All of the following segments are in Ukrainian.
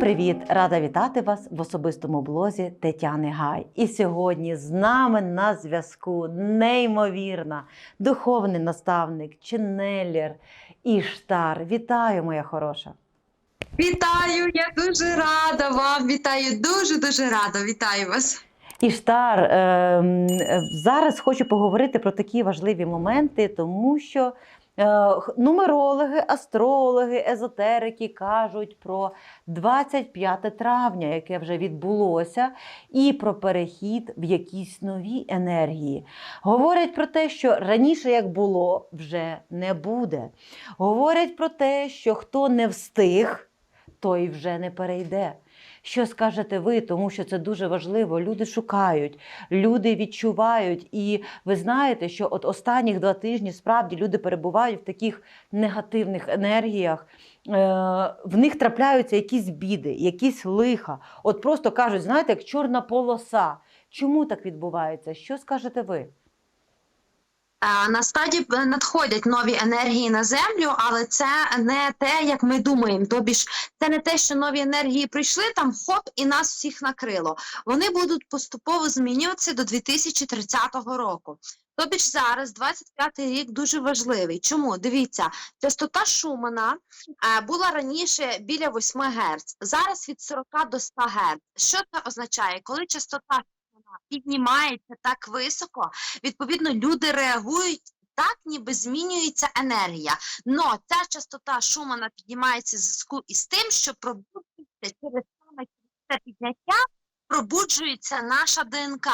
привіт! Рада вітати вас в особистому блозі Тетяни Гай. І сьогодні з нами на зв'язку неймовірна духовний наставник, ченнелер Іштар. Вітаю, моя хороша! Вітаю, я дуже рада вам. Вітаю, дуже дуже рада. Вітаю вас. Іштар, е, е, зараз хочу поговорити про такі важливі моменти, тому що нумерологи, астрологи, езотерики кажуть про 25 травня, яке вже відбулося, і про перехід в якісь нові енергії. Говорять про те, що раніше як було, вже не буде. Говорять про те, що хто не встиг, той вже не перейде. Що скажете ви, тому що це дуже важливо. Люди шукають, люди відчувають. І ви знаєте, що от останніх два тижні справді люди перебувають в таких негативних енергіях. Е, в них трапляються якісь біди, якісь лиха. От просто кажуть, знаєте, як чорна полоса. Чому так відбувається? Що скажете ви? А, На стадії е, надходять нові енергії на землю, але це не те, як ми думаємо. Тобі ж це не те, що нові енергії прийшли там, хоп, і нас всіх накрило. Вони будуть поступово змінюватися до 2030 року. Тобі ж зараз 25-й рік дуже важливий. Чому? Дивіться, частота Шумана е, була раніше біля 8 Гц, зараз від 40 до 100 Гц. Що це означає? Коли частота піднімається так високо, відповідно люди реагують. Так, ніби змінюється енергія. Но ця частота Шумана піднімається в зв'язку із тим, що пробудиться через саме це підняття, пробуджується наша ДНК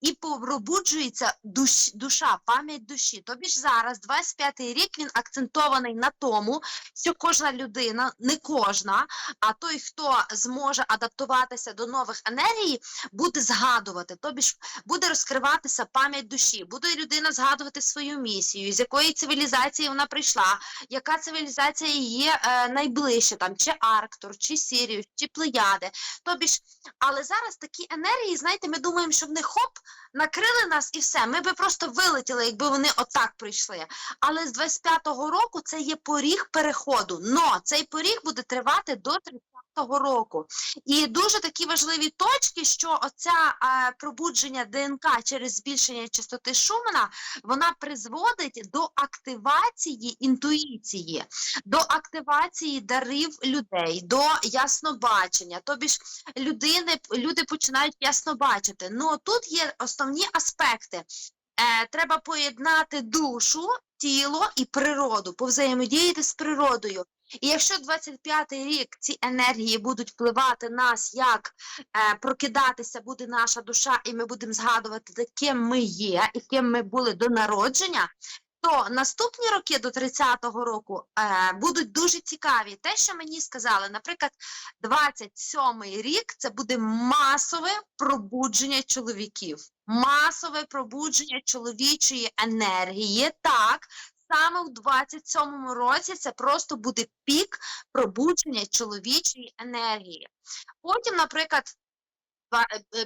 і пробуджується душ, душа, пам'ять душі. Тобі ж зараз, 25-й рік, він акцентований на тому, що кожна людина, не кожна, а той, хто зможе адаптуватися до нових енергій, буде згадувати. Тобі ж буде розкриватися пам'ять душі, буде людина згадувати свою місію, з якої цивілізації вона прийшла, яка цивілізація є е, найближче, там чи Арктур, чи Сіріус, чи Плеяди. Тобі ж, але зараз такі енергії, знаєте, ми думаємо, що вони хоп, накрили нас і все. Ми би просто вилетіли, якби вони отак прийшли. Але з 25-го року це є поріг переходу. Но цей поріг буде тривати до 30-го року. І дуже такі важливі точки, що оця е, пробудження ДНК через збільшення частоти Шумана, вона призводить до активації інтуїції, до активації дарів людей, до яснобачення. Тобі ж людини, люди починають ясно бачити. Ну тут є основні аспекти. Е, треба поєднати душу, тіло і природу, повзаємодіяти з природою. І якщо 25-й рік ці енергії будуть впливати нас, як е, прокидатися буде наша душа, і ми будемо згадувати, ким ми є і ким ми були до народження, то наступні роки до 30-го року е, будуть дуже цікаві. Те, що мені сказали, наприклад, 27-й рік це буде масове пробудження чоловіків, масове пробудження чоловічої енергії. Так, саме в 27-му році це просто буде пік пробудження чоловічої енергії. Потім, наприклад,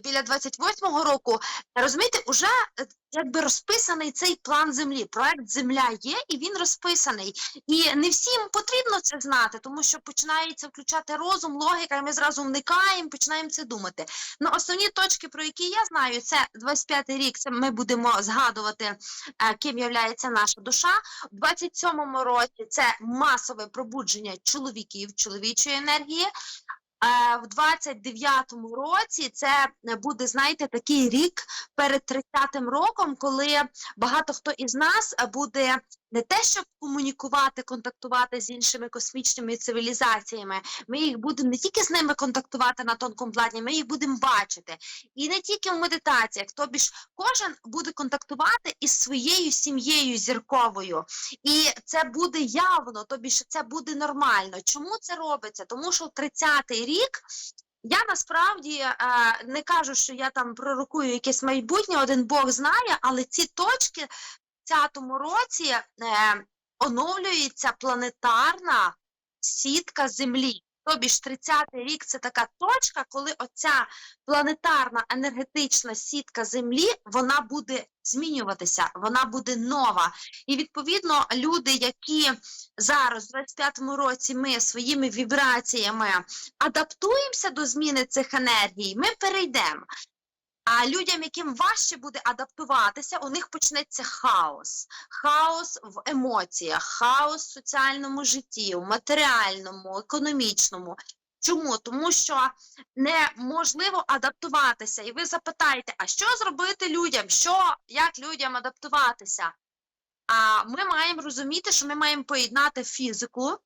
біля 28-го року, розумієте, уже е, якби розписаний цей план землі. Проект Земля є, і він розписаний. І не всім потрібно це знати, тому що починається включати розум, логіка, і ми зразу вникаємо, починаємо це думати. Ну, основні точки, про які я знаю, це 25-й рік. Це ми будемо згадувати, е, ким є наша душа. У 27-му році це масове пробудження чоловіків, чоловічої енергії. Е, В 29-му році це е, буде, знаєте, такий рік перед 30-м роком, коли багато хто із нас е, буде не те, щоб комунікувати, контактувати з іншими космічними цивілізаціями. Ми їх будемо не тільки з ними контактувати на тонкому плані, ми їх будемо бачити. І не тільки в медитаціях, тобі ж кожен буде контактувати із своєю сім'єю зірковою. І це буде явно, тобі ж це буде нормально. Чому це робиться? Тому що 30-й рік. Я насправді е, не кажу, що я там пророкую якесь майбутнє, один Бог знає, але ці точки в 30-му році е, оновлюється планетарна сітка Землі. Тобі ж 30-й рік це така точка, коли оця планетарна енергетична сітка Землі вона буде змінюватися, вона буде нова. І відповідно люди, які зараз, в 25-му році, ми своїми вібраціями адаптуємося до зміни цих енергій, ми перейдемо. А людям, яким важче буде адаптуватися, у них почнеться хаос. Хаос в емоціях, хаос в соціальному житті, в матеріальному, економічному. Чому? Тому що неможливо адаптуватися. І ви запитаєте, а що зробити людям? Що, як людям адаптуватися? А ми маємо розуміти, що ми маємо поєднати фізику,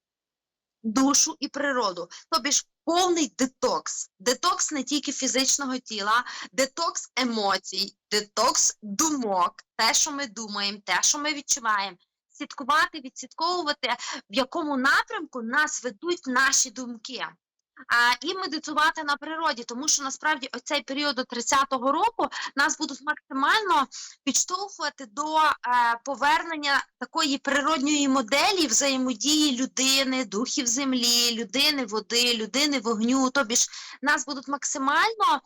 душу і природу. Тобі ж повний детокс. Детокс не тільки фізичного тіла, детокс емоцій, детокс думок, те, що ми думаємо, те, що ми відчуваємо. Слідкувати, відслідковувати, в якому напрямку нас ведуть наші думки. А, і медитувати на природі, тому що насправді оцей період до 30-го року нас будуть максимально підштовхувати до е, повернення такої природньої моделі взаємодії людини, духів землі, людини води, людини вогню. Тобі ж нас будуть максимально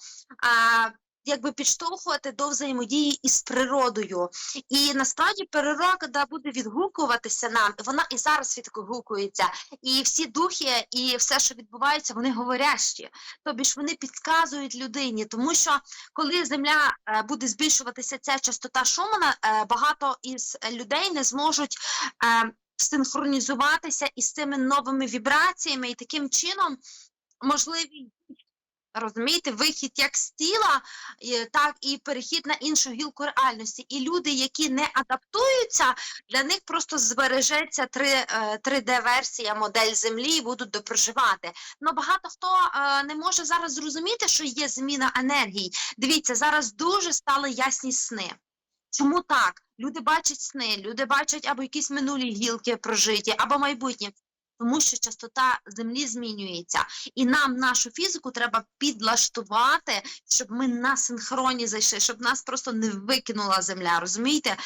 е, якби підштовхувати до взаємодії із природою. І насправді природа буде відгукуватися нам. Вона і зараз відгукується. І всі духи, і все, що відбувається, вони говорящі. Тобі ж вони підказують людині, тому що коли земля е, буде збільшуватися ця частота Шумана, е, багато із людей не зможуть. е, Синхронізуватися із цими новими вібраціями, і таким чином можливі розумієте, вихід як з тіла, так і перехід на іншу гілку реальності. І люди, які не адаптуються, для них просто збережеться 3D-версія модель Землі і будуть допроживати. Но багато хто е, не може зараз зрозуміти, що є зміна енергій. Дивіться, зараз дуже стали ясні сни. Чому так? Люди бачать сни, люди бачать або якісь минулі гілки прожиті, або майбутнє. Тому що частота землі змінюється, і нам нашу фізику треба підлаштувати, щоб ми на синхроні зайшли, щоб нас просто не викинула земля, розумієте?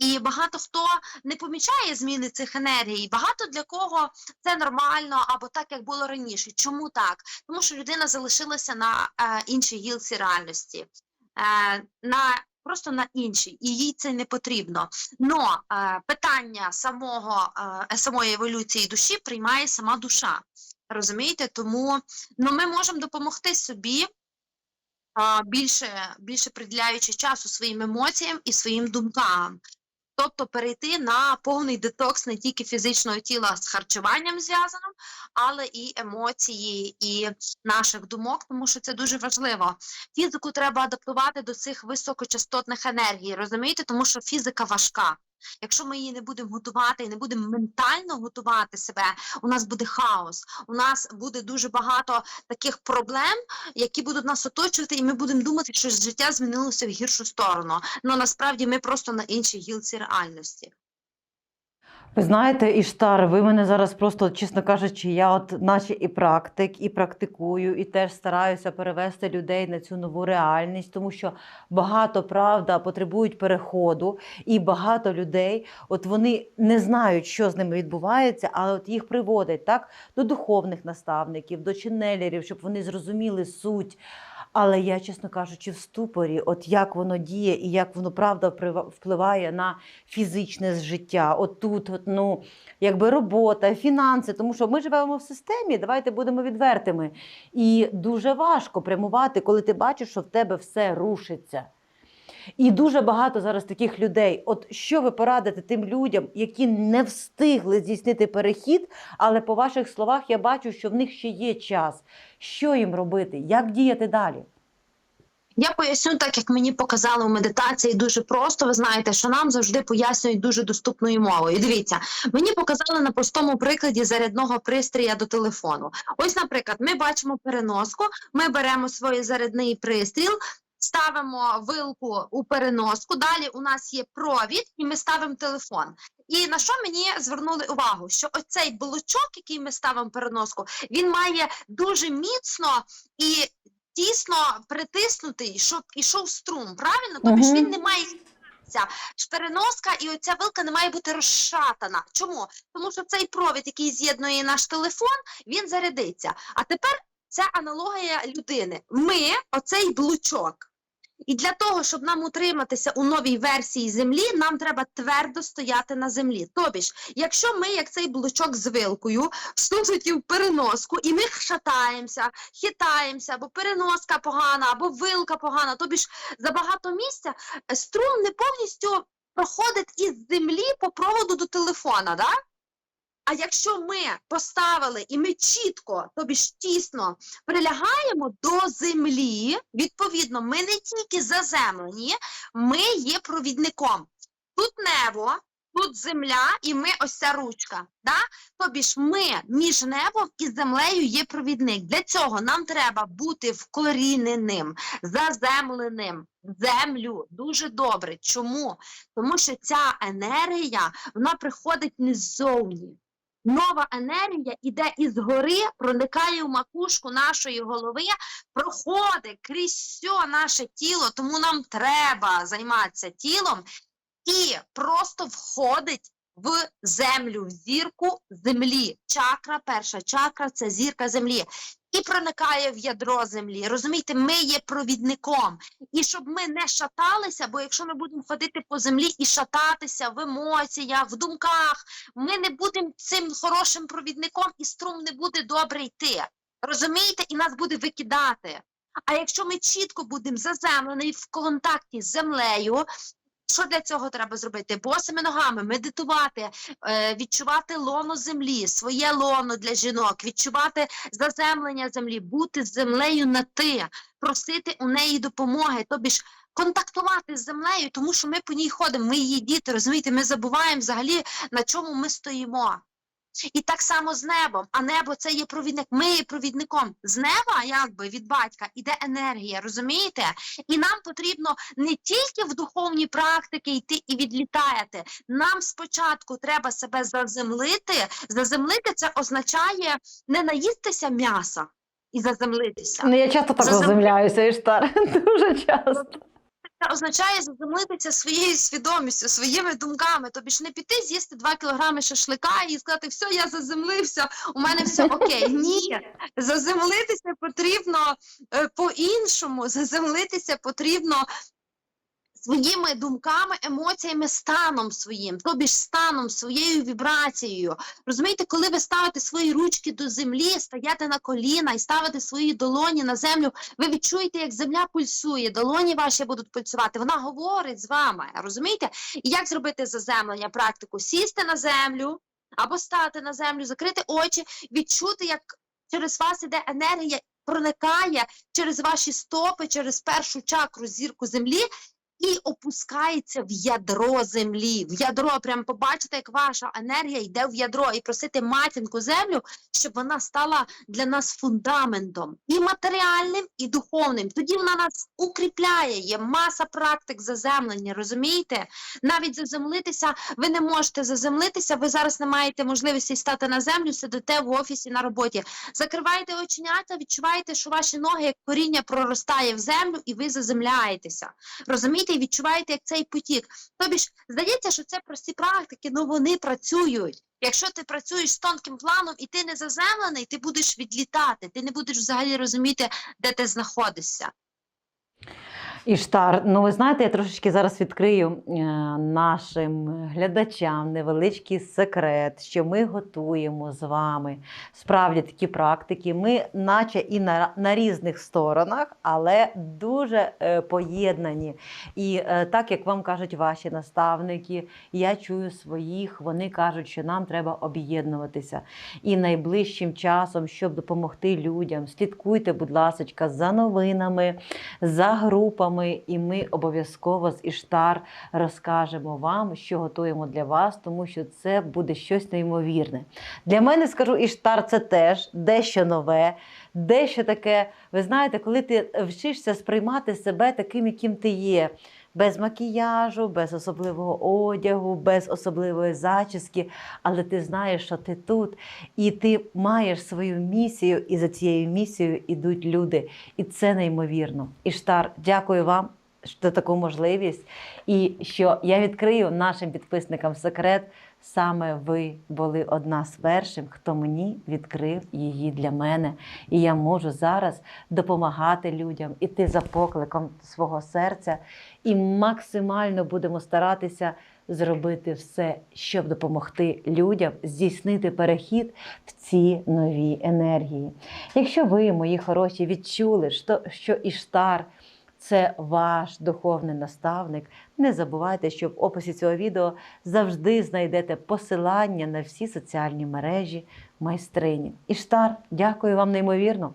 І багато хто не помічає зміни цих енергій. Багато для кого це нормально або так, як було раніше. Чому так? Тому що людина залишилася на е, іншій гілці реальності, е, на просто на іншій, і їй це не потрібно. Но е, питання самого е, самої еволюції душі приймає сама душа. Розумієте? Тому ну, ми можемо допомогти собі. а, Більше, більше приділяючи часу своїм емоціям і своїм думкам, тобто перейти на повний детокс не тільки фізичного тіла з харчуванням зв'язаним, але і емоції, і наших думок, тому що це дуже важливо. Фізику треба адаптувати до цих високочастотних енергій, розумієте, тому що фізика важка. Якщо ми її не будемо готувати і не будемо ментально готувати себе, у нас буде хаос. У нас буде дуже багато таких проблем, які будуть нас оточувати, і ми будемо думати, що життя змінилося в гіршу сторону. Ну насправді ми просто на іншій гілці реальності. Ви знаєте, Іштар, ви мене зараз просто, чесно кажучи, я от наче і практик, і практикую, і теж стараюся перевести людей на цю нову реальність, тому що багато правда потребують переходу, і багато людей, от вони не знають, що з ними відбувається, але от їх приводять так до духовних наставників, до ченелерів, щоб вони зрозуміли суть. Але я, чесно кажучи, в ступорі, от як воно діє і як воно правда впливає на фізичне життя. От тут, от, ну, якби робота, фінанси, тому що ми живемо в системі, давайте будемо відвертими. І дуже важко прямувати, коли ти бачиш, що в тебе все рушиться. І дуже багато зараз таких людей. От що ви порадите тим людям, які не встигли здійснити перехід, але по ваших словах я бачу, що в них ще є час. Що їм робити? Як діяти далі? Я поясню так, як мені показали у медитації, дуже просто. Ви знаєте, що нам завжди пояснюють дуже доступною мовою. Дивіться, мені показали на простому прикладі зарядного пристрія до телефону. Ось, наприклад, ми бачимо переноску, ми беремо свій зарядний пристріл. Ставимо вилку у переноску. Далі у нас є провід, і ми ставимо телефон. І на що мені звернули увагу? Що оцей блочок, який ми ставимо переноску, він має дуже міцно і тісно притиснутий, щоб ішов струм. Правильно? Тобто ж він не має ця переноска, і оця вилка не має бути розшатана. Чому? Тому що цей провід, який з'єднує наш телефон, він зарядиться. А тепер це аналогія людини. Ми оцей блучок. І для того, щоб нам утриматися у новій версії землі, нам треба твердо стояти на землі. Тобі ж, якщо ми, як цей блочок з вилкою, всунуті в переноску, і ми шатаємося, хитаємося, або переноска погана, або вилка погана, тобі ж забагато місця, е, струм не повністю проходить із землі по проводу до телефона. Да? А якщо ми поставили і ми чітко, тобі ж тісно прилягаємо до землі, відповідно, ми не тільки заземлені, ми є провідником. Тут небо, тут земля, і ми ось ця ручка. Да? Тобі ж ми між небом і землею є провідник. Для цього нам треба бути вкоріненим, заземленим. Землю дуже добре. Чому? Тому що ця енергія вона приходить не ззовні. Нова енергія іде із гори, проникає в макушку нашої голови, проходить крізь все наше тіло, тому нам треба займатися тілом і просто входить в землю, в зірку землі. Чакра, перша чакра це зірка землі. І проникає в ядро землі. Розумієте, ми є провідником. І щоб ми не шаталися, бо якщо ми будемо ходити по землі і шататися в емоціях, в думках, ми не будемо цим хорошим провідником, і струм не буде добре йти. Розумієте, і нас буде викидати. А якщо ми чітко будемо заземлені в контакті з землею, що для цього треба зробити? Босими ногами медитувати, е, відчувати лоно землі, своє лоно для жінок, відчувати заземлення землі, бути з землею на ти, просити у неї допомоги. Тобі ж контактувати з землею, тому що ми по ній ходимо, ми її діти, розумієте, ми забуваємо взагалі на чому ми стоїмо. І так само з небом. А небо це є провідник. Ми є провідником. З неба, якби від батька, іде енергія, розумієте? І нам потрібно не тільки в духовні практики йти і відлітати. Нам спочатку треба себе заземлити. Заземлити це означає не наїстися м'яса і заземлитися. Ну, я часто так Зазем- заземляюся, Іштар. Дуже часто. Це означає заземлитися своєю свідомістю, своїми думками. Тобі ж не піти з'їсти 2 кілограми шашлика і сказати, все, я заземлився, у мене все окей. Ні, заземлитися потрібно е, по-іншому. Заземлитися потрібно своїми думками, емоціями, станом своїм, тобі ж станом, своєю вібрацією. Розумієте, коли ви ставите свої ручки до землі, стаєте на коліна і ставите свої долоні на землю, ви відчуєте, як земля пульсує, долоні ваші будуть пульсувати. Вона говорить з вами. Розумієте? І як зробити заземлення практику? Сісти на землю або стати на землю, закрити очі, відчути, як через вас іде енергія, проникає через ваші стопи, через першу чакру зірку землі. І опускається в ядро землі. В ядро, прям побачите, як ваша енергія йде в ядро, і просити матінку землю, щоб вона стала для нас фундаментом і матеріальним, і духовним. Тоді вона нас укріпляє. Є маса практик заземлення. Розумієте? Навіть заземлитися, ви не можете заземлитися. Ви зараз не маєте можливості стати на землю, сидите в офісі на роботі. Закриваєте оченята, відчуваєте, що ваші ноги як коріння проростає в землю, і ви заземляєтеся. Розумієте, і відчуваєте, як цей потік. Тобі ж здається, що це прості практики, але вони працюють. Якщо ти працюєш з тонким планом і ти не заземлений, ти будеш відлітати, ти не будеш взагалі розуміти, де ти знаходишся. Іштар, ну ви знаєте, я трошечки зараз відкрию е, нашим глядачам невеличкий секрет, що ми готуємо з вами справді такі практики. Ми, наче і на, на різних сторонах, але дуже е, поєднані. І е, так як вам кажуть ваші наставники, я чую своїх, вони кажуть, що нам треба об'єднуватися. І найближчим часом, щоб допомогти людям, слідкуйте, будь ласка, за новинами, за групами, і ми обов'язково з Іштар розкажемо вам, що готуємо для вас, тому що це буде щось неймовірне. Для мене скажу, Іштар це теж дещо нове, дещо таке. Ви знаєте, коли ти вчишся сприймати себе таким, яким ти є. Без макіяжу, без особливого одягу, без особливої зачіски, але ти знаєш, що ти тут, і ти маєш свою місію, і за цією місією йдуть люди. І це неймовірно. Іштар, дякую вам. За таку можливість, і що я відкрию нашим підписникам секрет. Саме ви були одна з перших, хто мені відкрив її для мене. І я можу зараз допомагати людям, іти за покликом свого серця, і максимально будемо старатися зробити все, щоб допомогти людям здійснити перехід в ці нові енергії. Якщо ви, мої хороші, відчули, що, що Іштар це ваш духовний наставник, не забувайте, що в описі цього відео завжди знайдете посилання на всі соціальні мережі майстрині. Іштар, дякую вам неймовірно.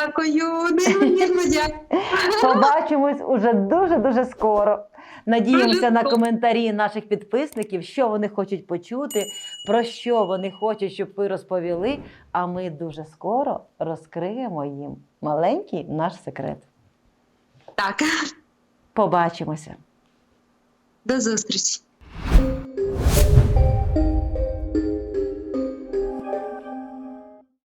Дякую, неймовірно дякую. Побачимось уже дуже-дуже скоро. Надіємося на коментарі наших підписників, що вони хочуть почути, про що вони хочуть, щоб ви розповіли. А ми дуже скоро розкриємо їм маленький наш секрет. Так, Побачимося! до зустрічі.